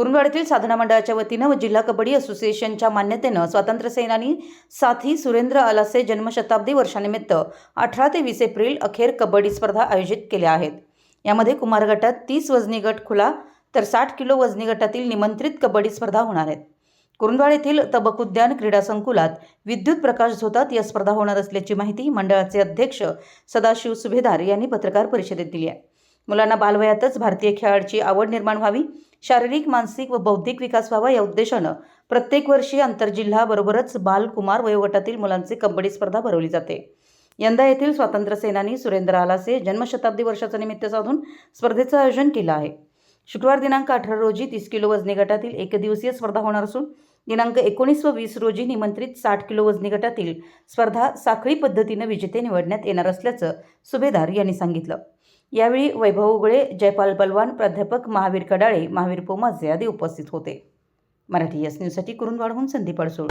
कुरुंदवाड साधना मंडळाच्या वतीनं व जिल्हा कबड्डी असोसिएशनच्या मान्यतेनं स्वातंत्र्यसेनानी साथी सुरेंद्र अलासे जन्मशताब्दी वर्षानिमित्त अठरा ते वीस एप्रिल अखेर कबड्डी स्पर्धा आयोजित केल्या आहेत. यामध्ये कुमार गटात तीस वजनी गट खुला तर साठ किलो वजनी गटातील निमंत्रित कबड्डी स्पर्धा होणार आहेत. कुरुंदवाड येथील तबक उद्यान क्रीडा संकुलात विद्युत प्रकाश झोतात या स्पर्धा होणार असल्याची माहिती मंडळाचे अध्यक्ष सदाशिव सुभेदार यांनी पत्रकार परिषदेत दिली आहे. मुलांना बालवयातच भारतीय खेळाची आवड निर्माण व्हावी शारीरिक मानसिक व बौद्धिक विकास व्हावा या उद्देशानं प्रत्येक वर्षी आंतरजिल्हाबरोबरच बालकुमार वयोगटातील मुलांचे कबड्डी स्पर्धा भरवली जाते. यंदा येथील स्वातंत्र्यसेनानी सुरेंद्र आलासे जन्मशताब्दी वर्षाचं निमित्त साधून स्पर्धेचं आयोजन केलं आहे. शुक्रवार दिनांक अठरा रोजी तीस किलो वजनी गटातील एकदिवसीय स्पर्धा होणार असून दिनांक एकोणीस व वीस रोजी निमंत्रित साठ किलो वजनी गटातील स्पर्धा साखळी पद्धतीनं विजेते निवडण्यात येणार असल्याचं सुभेदार यांनी सांगितलं. यावेळी वैभव उगळे जयपाल बलवान प्राध्यापक महावीर कडाळे महावीर पोमाजे आदी उपस्थित होते. मराठी एस न्यूजसाठी कुरुंदवाडहून संदीप अडसूळ.